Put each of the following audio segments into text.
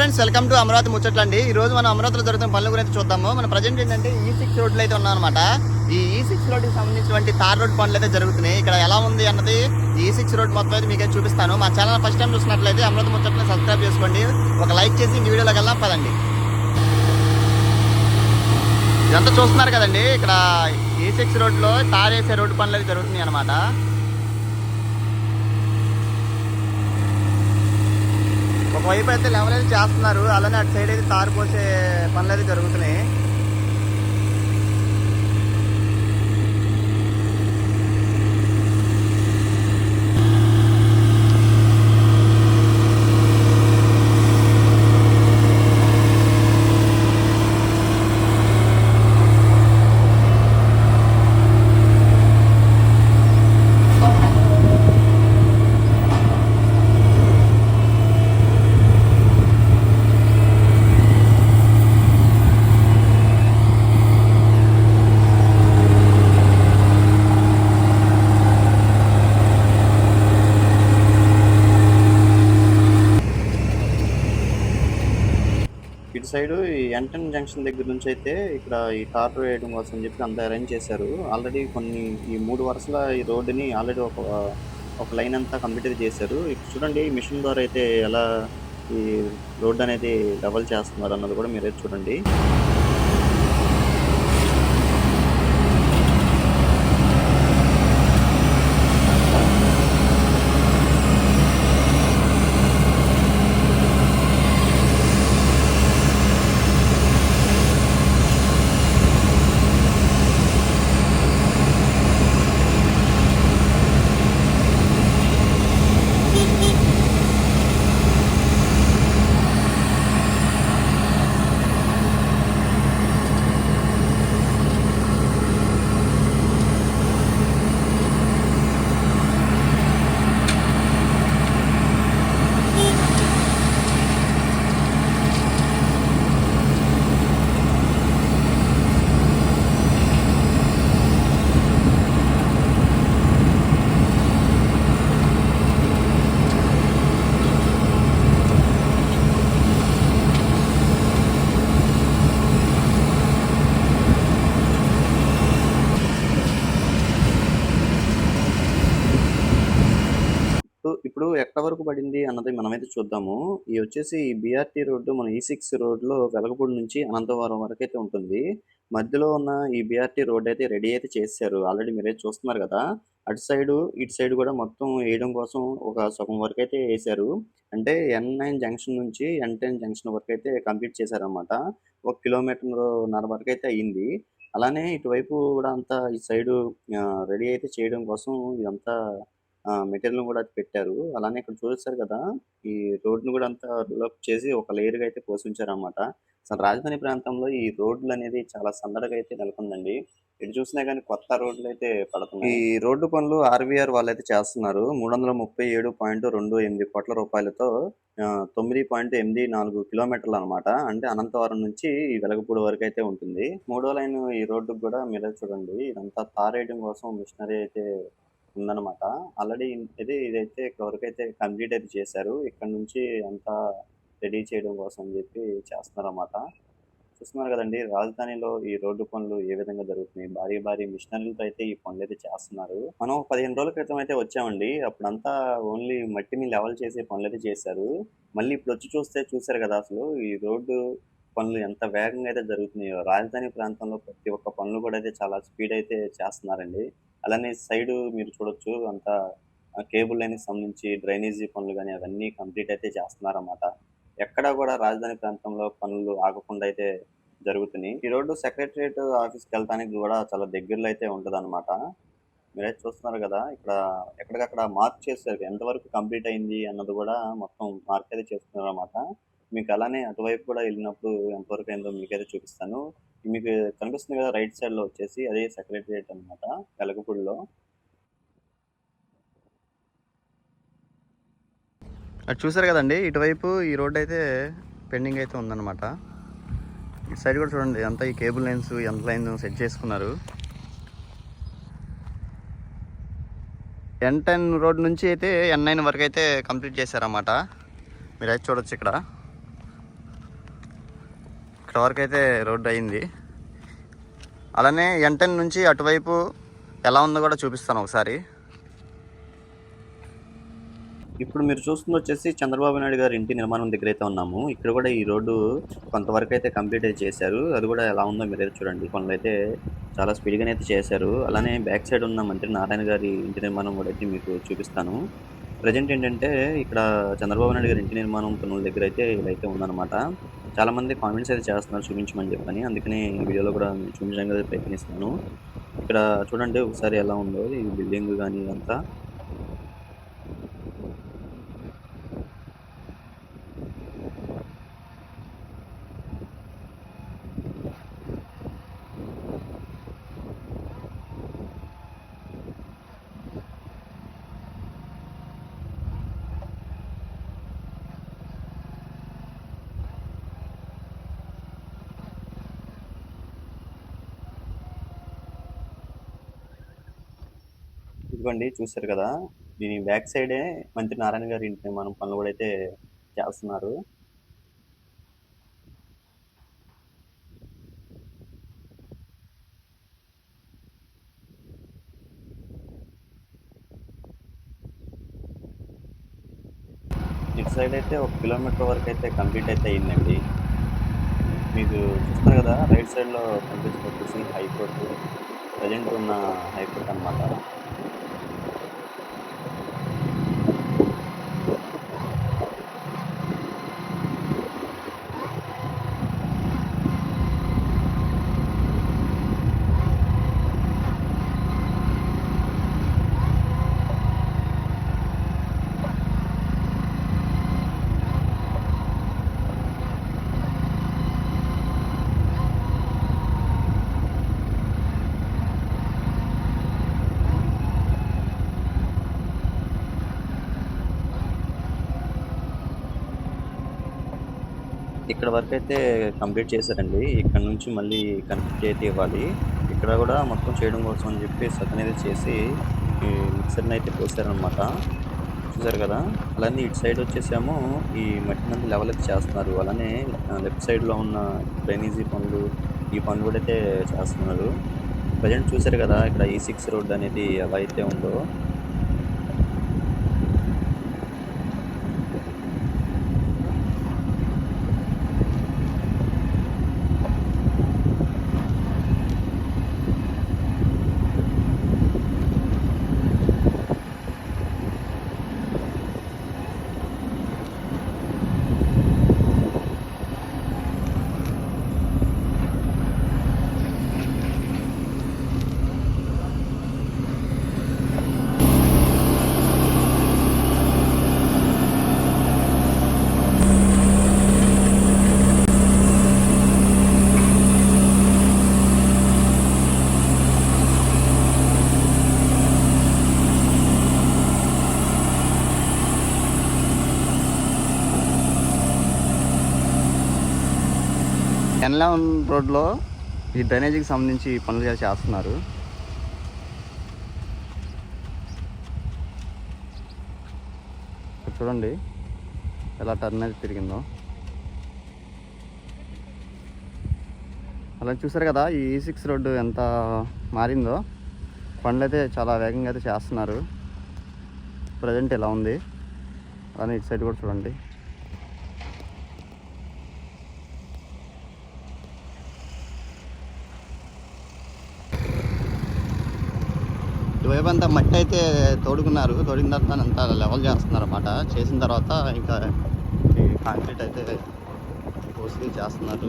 Friends welcome to Amaravati ముచ్చట్లండి. ఈ రోజు మనం అమరావతిలో జరుగుతున్న పనుల గురించి చూద్దాము. మన ప్రజెంట్ ఏంటంటే e ఈ e సిక్స్ రోడ్లు అయితే ఉన్నాం అనమాట ఈ ఈ సిక్స్ రోడ్కి సంబంధించినటువంటి తార్ రోడ్ పనులు అయితే జరుగుతున్నాయి. ఇక్కడ ఎలా ఉంది అన్నది e ఈ సిక్స్ రోడ్ మొత్తం అయితే మీకు చూపిస్తాను. మా ఛానల్ ఫస్ట్ టైం చూసినట్లయితే అమరావతి ముచ్చట్లను సబ్స్క్రైబ్ చేసుకోండి. ఒక లైక్ చేసి ఈ వీడియోలోకి వెళ్దాం పదండి. ఇదంతా చూస్తున్నారు కదండి. ఇక్కడ ఈ సిక్స్ రోడ్లో తార్ వేసే రోడ్డు పనులు అయితే జరుగుతున్నాయి అనమాట ఒకవైపు అయితే లెవెల్ అయితే చేస్తున్నారు. అలానే అటు సైడ్ అయితే తారు పోసే పనులు అయితే జరుగుతున్నాయి. సైడ్ ఈ ఎంటన్ జంక్షన్ దగ్గర నుంచి అయితే ఇక్కడ ఈ టార్ వేయడం కోసం అని చెప్పి అంత అరేంజ్ చేశారు. ఆల్రెడీ కొన్ని ఈ మూడు వరుసల ఈ రోడ్డుని ఆల్రెడీ ఒక ఒక లైన్ అంతా కంప్లీట్ చేశారు. ఇక్కడ చూడండి ఈ మిషన్ ద్వారా అయితే ఎలా ఈ రోడ్ అనేది డబల్ చేస్తున్నారు అన్నది కూడా మీరైతే చూడండి ఇప్పుడు ఇప్పుడు ఎక్కడ వరకు పడింది అన్నది మనమైతే చూద్దాము. ఈ వచ్చేసి బీఆర్టీ రోడ్డు మన e ఈ సిక్స్ రోడ్లో వెలగపూడి నుంచి అనంతవరం వరకు అయితే ఉంటుంది. మధ్యలో ఉన్న ఈ బీఆర్టీ రోడ్ అయితే రెడీ అయితే చేశారు. ఆల్రెడీ మీరే చూస్తున్నారు కదా. అటు సైడ్ ఇటు సైడ్ కూడా మొత్తం వేయడం కోసం ఒక సగం వరకు అయితే వేశారు. అంటే ఎన్ నైన్ జంక్షన్ నుంచి ఎన్ టెన్ జంక్షన్ వరకు అయితే కంప్లీట్ చేశారనమాట ఒక కిలోమీటర్ వరకు అయితే అయ్యింది అలానే ఇటువైపు కూడా అంతా ఈ సైడు రెడీ అయితే చేయడం కోసం ఇదంతా మెటీరియల్ కూడా పెట్టారు. అలానే ఇక్కడ చూస్తారు కదా ఈ రోడ్ను కూడా అంతా డెవలప్ చేసి ఒక లేయర్గా అయితే పోసి ఉంచారన్నమాట అసలు రాజధాని ప్రాంతంలో ఈ రోడ్లు అనేది చాలా సందడిగా అయితే నెలకొందండి. ఇటు చూసినా కానీ కొత్త రోడ్లు అయితే పడుతున్నాయి. ఈ రోడ్డు పనులు ఆర్వీఆర్ వాళ్ళు అయితే చేస్తున్నారు. మూడు వందల ముప్పై ఏడు పాయింట్ రెండు ఎనిమిది కోట్ల రూపాయలతో తొమ్మిది పాయింట్ ఎనిమిది నాలుగు కిలోమీటర్లు అనమాట అంటే అనంతవరం నుంచి ఈ వెలగపూడి వరకు అయితే ఉంటుంది. మూడో లైన్ ఈ రోడ్డుకు కూడా మీరే చూడండి. ఇదంతా తారేయడం కోసం మిషనరీ అయితే ఉందన్నమాట. ఆల్రెడీ ఇది ఇదైతే ఇక్కడ వరకు అయితే కంప్లీట్ అయితే చేశారు ఇక్కడ నుంచి అంతా రెడీ చేయడం కోసం అని చెప్పి చేస్తున్నారన్నమాట. చూస్తున్నారు కదండి రాజధానిలో ఈ రోడ్డు పనులు ఏ విధంగా జరుగుతున్నాయి? భారీ భారీ మిషనరీలతో అయితే ఈ పనులు అయితే చేస్తున్నారు. మనం పదిహేను రోజుల క్రితం అయితే వచ్చామండి. అప్పుడంతా ఓన్లీ మట్టిని లెవెల్ చేసే పనులు అయితే చేశారు. మళ్ళీ ఇప్పుడు వచ్చి చూస్తే చూసారు కదా అసలు ఈ రోడ్డు పనులు ఎంత వేగంగా అయితే జరుగుతున్నాయో రాజధాని ప్రాంతంలో ప్రతి ఒక్క పనులు కూడా అయితే చాలా స్పీడ్ అయితే చేస్తున్నారండి. అలానే సైడ్ మీరు చూడొచ్చు అంతా కేబుల్ లైన్కి సంబంధించి డ్రైనేజీ పనులు కానీ అవన్నీ కంప్లీట్ అయితే చేస్తున్నారన్నమాట. ఎక్కడా కూడా రాజధాని ప్రాంతంలో పనులు ఆగకుండా అయితే జరుగుతున్నాయి. ఈ రోడ్డు సెక్రటరియట్ ఆఫీస్కి వెళ్ళడానికి కూడా చాలా దగ్గరలో అయితే ఉంటుంది మీరైతే చూస్తున్నారు కదా ఇక్కడ ఎక్కడికక్కడ మార్క్ చేస్తారు ఎంతవరకు కంప్లీట్ అయింది అన్నది కూడా మొత్తం మార్క్ అయితే చేస్తున్నారు అనమాట మీకు అలానే అటువైపు కూడా వెళ్ళినప్పుడు ఎంతవరకు అయిందో మీకైతే చూపిస్తాను. మీకు కనిపిస్తుంది కదా రైట్ సైడ్లో వచ్చేసి అదే సెక్రటరియట్ అనమాట వెలగపూడిలో. అది చూసారు కదండి ఇటువైపు ఈ రోడ్ అయితే పెండింగ్ అయితే ఉందన్నమాట. ఇటు సైడ్ కూడా చూడండి అంతా ఈ కేబుల్ లైన్స్ ఎంత లైన్ సెట్ చేసుకున్నారు. ఎన్ టెన్ రోడ్ నుంచి అయితే ఎన్ నైన్ వరకు అయితే కంప్లీట్ చేశారన్నమాట. మీరు అయితే చూడొచ్చు ఇక్కడ. ఇక్కడ వరకు అయితే రోడ్డు అయింది. అలానే ఎన్ నుంచి అటువైపు ఎలా ఉందో కూడా చూపిస్తాను ఒకసారి. ఇప్పుడు మీరు చూస్తుంది వచ్చేసి చంద్రబాబు నాయుడు గారి ఇంటి నిర్మాణం దగ్గర అయితే ఉన్నాము. ఇక్కడ కూడా ఈ రోడ్డు కొంతవరకు అయితే కంప్లీట్ అయితే చేశారు. అది కూడా ఎలా ఉందో మీరు చూడండి. పనులు అయితే చాలా స్పీడ్గానే అయితే చేశారు. అలానే బ్యాక్ సైడ్ ఉన్న మంత్రి నారాయణ గారి ఇంటి నిర్మాణం కూడా అయితే మీకు చూపిస్తాను. ప్రజెంట్ ఏంటంటే ఇక్కడ చంద్రబాబు నాయుడు గారి ఇంటి నిర్మాణం పనుల దగ్గర అయితే ఇలా అయితే ఉందన్నమాట. చాలా మంది కామెంట్స్ అయితే చేస్తున్నారు చూపించమని చెప్పని. అందుకని ఈ వీడియోలో కూడా చూపించడానికి ప్రయత్నిస్తున్నాను. ఇక్కడ చూడండి ఒకసారి ఎలా ఉందో ఈ బిల్డింగ్ కానీ అంతా ఇదిగోండి చూశారు కదా? దీని బ్యాక్ సైడే మంత్రి నారాయణ గారి ఇంటి మనం పనులు కూడా అయితే చేస్తున్నారు. ఇటు సైడ్ అయితే ఒక కిలోమీటర్ వరకు అయితే కంప్లీట్ అయితే అయిందండి. మీకు చూస్తున్నారు కదా రైట్ సైడ్లో కనిపిస్తున్న వచ్చేసి హైకోర్టు. ప్రజెంట్ ఉన్న హైకోర్టు అన్నమాట. ఇక్కడ వరకు అయితే కంప్లీట్ చేశారండి. ఇక్కడ నుంచి మళ్ళీ కనెక్ట్ అయితే ఇవ్వాలి. ఇక్కడ కూడా మొత్తం చేయడం కోసం అని చెప్పి సగం అయితే చేసి ఈ మిక్సర్ని అయితే పోసారనమాట చూసారు కదా? అలానే ఇటు సైడ్ వచ్చేసేమో ఈ మట్టిని లెవెల్ అయితే చేస్తున్నారు. అలానే లెఫ్ట్ సైడ్లో ఉన్న డ్రైనేజీ పనులు ఈ పనులు కూడా అయితే చేస్తున్నారు. ప్రజెంట్ చూసారు కదా ఇక్కడ ఈ సిక్స్ రోడ్ అనేది ఎలా అయితే ఉందో. ఎన్లెవెన్ రోడ్లో ఈ డ్రైనేజీకి సంబంధించి పనులు చేసి చేస్తున్నారు. చూడండి ఎలా టర్న్ అయితే తిరిగిందో. అలా చూసారు కదా ఈ e ఈ సిక్స్ రోడ్డు ఎంత మారిందో. పనులు అయితే చాలా వేగంగా అయితే చేస్తున్నారు. ప్రజెంట్ ఎలా ఉంది? అలానే ఇటు సైడ్ కూడా చూడండి. అంతా మట్టి అయితే తోడుకున్నారు. తోడిన తర్వాత అంతా లెవెల్ చేస్తున్నారు అన్నమాట చేసిన తర్వాత ఇంకా కాంక్రీట్ అయితే పోసి చేస్తున్నారు.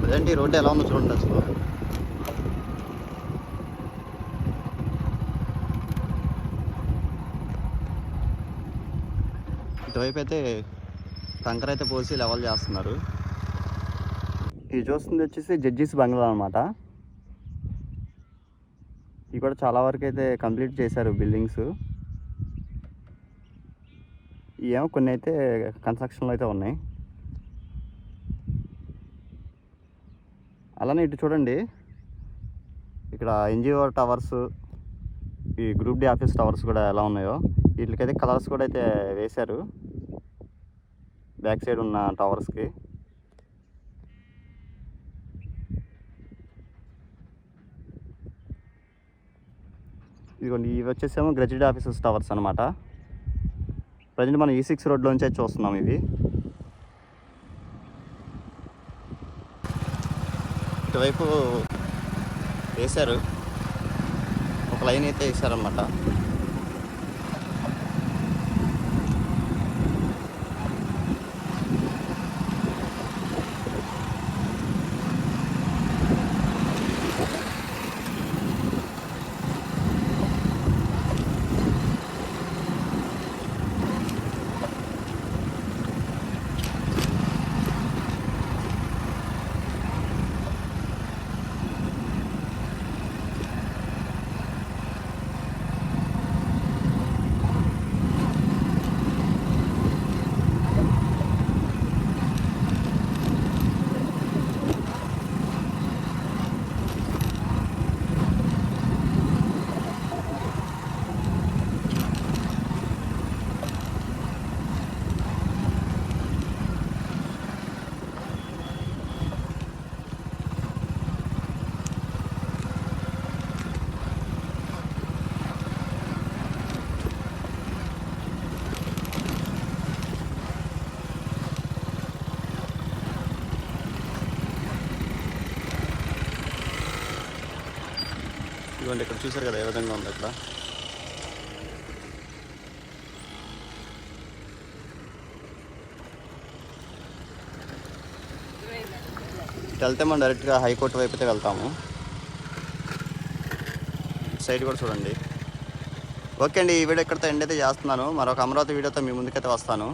ప్రజెంట్ ఈ రోడ్డు ఎలా ఉందో చూడండి అసలు. ఇటువైపు అయితే కంకర అయితే పోసి లెవెల్ చేస్తున్నారు. ఇది చూస్తుంది వచ్చేసి జడ్జీస్ బంగ్లా అనమాట ఇవి కూడా చాలా వరకు అయితే కంప్లీట్ చేశారు బిల్డింగ్స్. ఏమో కొన్ని అయితే కన్స్ట్రక్షన్లో అయితే ఉన్నాయి. అలానే ఇటు చూడండి. ఇక్కడ ఎన్జిఓ టవర్స్ ఈ గ్రూప్ డి ఆఫీస్ టవర్స్ కూడా ఎలా ఉన్నాయో. వీటికైతే కలర్స్ కూడా అయితే వేశారు. బ్యాక్ సైడ్ ఉన్న టవర్స్కి. ఇదిగోండి ఇవి వచ్చేసేమో గ్రెడ్యుయేట్ ఆఫీసెస్ టవర్స్ అనమాట ప్రజెంట్ మనం e ఈ సిక్స్ రోడ్లోంచే చూస్తున్నాం ఇవి. ఇటువైపు వేశారు. ఒక లైన్ అయితే వేశారనమాట ఇదిగోండి ఇక్కడ చూసారు కదా ఏ విధంగా ఉంది ఇక్కడ ఇటు వెళ్తే మనం డైరెక్ట్గా హైకోర్టు వైపు అయితే వెళ్తాము. సైడ్ కూడా చూడండి. ఓకే అండి ఈ వీడియో ఇక్కడితో ఎండ్ అయితే చేస్తున్నాను. మరొక అమరావతి వీడియోతో మీ ముందుకైతే వస్తాను.